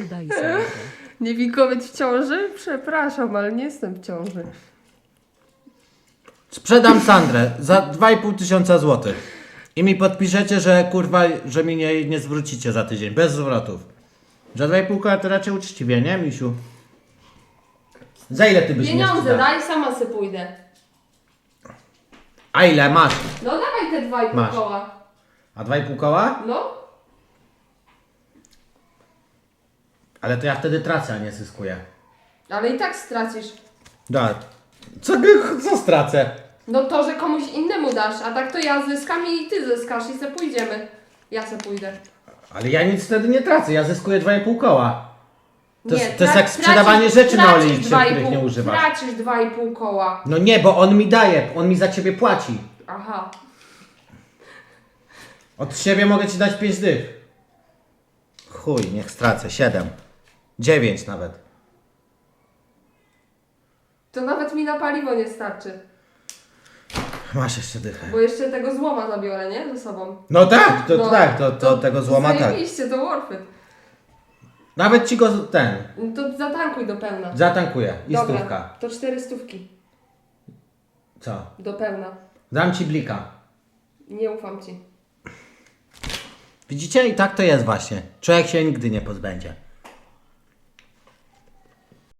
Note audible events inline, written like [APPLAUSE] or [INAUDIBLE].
[LAUGHS] Nie wikowiec w ciąży? Przepraszam, ale nie jestem w ciąży. Sprzedam Sandrę za 2,5 tysiąca złotych. I mi podpiszecie, że kurwa, że mi nie, nie zwrócicie za tydzień, bez zwrotów. Za 2,5 koła to raczej uczciwie, nie misiu? Za ile ty byś mnie Pieniądze sprzedał? daj, sama se pójdę. A ile masz? No dawaj te dwa i pół Masz. koła. A 2,5 koła? No, Ale to ja wtedy tracę, a nie zyskuję. ale i tak stracisz. Da. Co, co stracę? No to, że komuś innemu dasz, a tak to ja zyskam i ty zyskasz i se pójdziemy. Ja se pójdę. Ale ja nic wtedy nie tracę, ja zyskuję 2,5 koła. To, jest, to jest jak sprzedawanie rzeczy na i których nie używasz. Tracisz dwa i pół koła. No nie, bo on mi daje, on mi za ciebie płaci. Aha. Od siebie mogę ci dać 5 dych. Chuj, niech stracę. 7. 9 nawet. To nawet mi na paliwo nie starczy. Masz jeszcze dychę. Bo jeszcze tego złoma zabiorę, nie? Ze sobą. No tak, to No, tak, to, to, tego złoma tak. Zajebiście, to worth it. Nawet ci go ten To zatankuj do pełna. zatankuję. I Dobra, stówka. to cztery stówki. Co? Do pełna. Dam ci blika. Nie ufam ci. Widzicie? I tak to jest właśnie. Człowiek się nigdy nie pozbędzie.